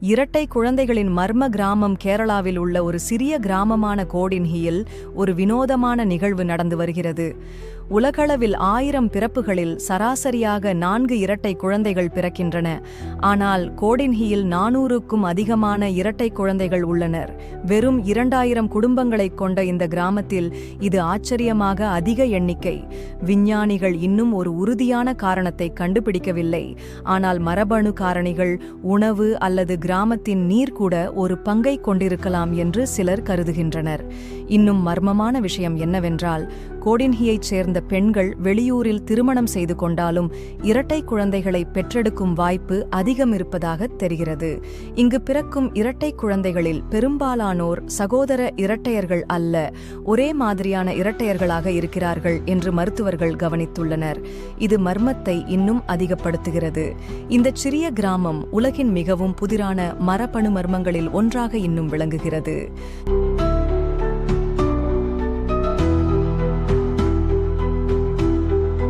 இரட்டை குழந்தைகளின் மர்ம கிராமம் கேரளாவில் உள்ள ஒரு சிறிய கிராமமான கோடின்ஹியில் ஒரு வினோதமான நிகழ்வு நடந்து வருகிறது. உலகளவில் ஆயிரம் பிறப்புகளில் சராசரியாக நான்கு இரட்டை குழந்தைகள் பிறக்கின்றன. ஆனால் கோடின்ஹியில் நானூறுக்கும் அதிகமான இரட்டை குழந்தைகள் உள்ளனர். வெறும் இரண்டாயிரம் குடும்பங்களைக் கொண்ட இந்த கிராமத்தில் இது ஆச்சரியமாக அதிக எண்ணிக்கை. விஞ்ஞானிகள் இன்னும் ஒரு உறுதியான காரணத்தை கண்டுபிடிக்கவில்லை. ஆனால் மரபணு காரணிகள் உணவு அல்லது கிராமத்தின் நீர் கூட ஒரு பங்கை கொண்டிருக்கலாம் என்று சிலர் கருதுகின்றனர். இன்னும் மர்மமான விஷயம் என்னவென்றால் கோடின்ஹியைச் சேர்ந்த பெண்கள் வெளியூரில் திருமணம் செய்து கொண்டாலும் இரட்டை குழந்தைகளை பெற்றெடுக்கும் வாய்ப்பு அதிகம் இருப்பதாக தெரிகிறது. இங்கு பிறக்கும் இரட்டை குழந்தைகளில் பெரும்பாலானோர் சகோதர இரட்டையர்கள் அல்ல ஒரே மாதிரியான இரட்டையர்களாக இருக்கிறார்கள் என்று மருத்துவர்கள் கவனித்துள்ளனர். இது மர்மத்தை இன்னும் அதிகப்படுத்துகிறது. இந்த சிறிய கிராமம் உலகின் மிகவும் புதிரான மரபணு மர்மங்களில் ஒன்றாக இன்னும் விளங்குகிறது.